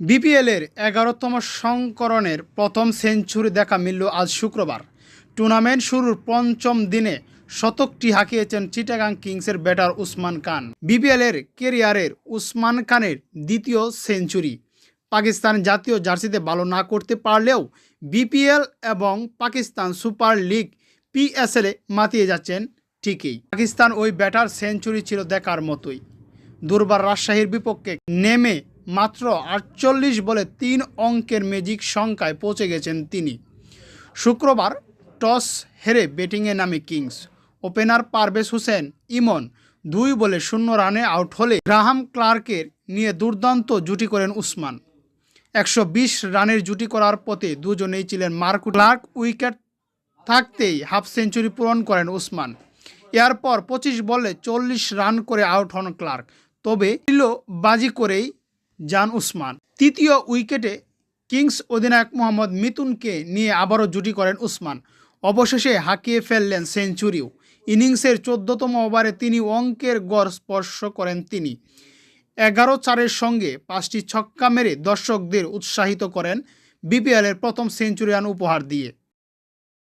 বিপিএলের এগারোতম সংকরণের প্রথম সেঞ্চুরি দেখা মিলল আজ শুক্রবার। টুর্নামেন্ট শুরুর পঞ্চম দিনে শতকটি হাঁকিয়েছেন চিটাগাং কিংসের ব্যাটার উসমান খান। বিপিএলের কেরিয়ারের উসমান খানের দ্বিতীয় সেঞ্চুরি। পাকিস্তান জাতীয় জার্সিতে ভালো না করতে পারলেও বিপিএল এবং পাকিস্তান সুপার লিগ পিএসএলে মাতিয়ে যাচ্ছেন ঠিকই। পাকিস্তান ওই ব্যাটার সেঞ্চুরি ছিল দেখার মতোই। দুর্বার রাজশাহীর বিপক্ষে নেমে মাত্র আটচল্লিশ বলে তিন অঙ্কের ম্যাজিক সংখ্যায় পৌঁছে গেছেন তিনি। শুক্রবার টস হেরে ব্যাটিংয়ে নামে কিংস। ওপেনার পারভেজ হোসেন ইমন দুই বলে শূন্য রানে আউট হলে গ্রাহাম ক্লার্কের নিয়ে দুর্দান্ত জুটি করেন উসমান। একশো বিশ রানের জুটি করার পথে দুজনেই ছিলেন মার্কু ক্লার্ক, উইকেট থাকতেই হাফ সেঞ্চুরি পূরণ করেন উসমান। এরপর পঁচিশ বলে চল্লিশ রান করে আউট হন ক্লার্ক। তবে বাজি করেই যান উসমান। তৃতীয় উইকেটে কিংস অধিনায়ক মোহাম্মদ মিতুনকে নিয়ে আবারও জুটি করেন উসমান। অবশেষে হাঁকিয়ে ফেললেন সেঞ্চুরিও। ইনিংসের চোদ্দতম ওভারে তিনি অঙ্কের গড় স্পর্শ করেন তিনি। এগারো চারের সঙ্গে পাঁচটি ছক্কা মেরে দর্শকদের উৎসাহিত করেন বিপিএলের প্রথম সেঞ্চুরিয়ান উপহার দিয়ে।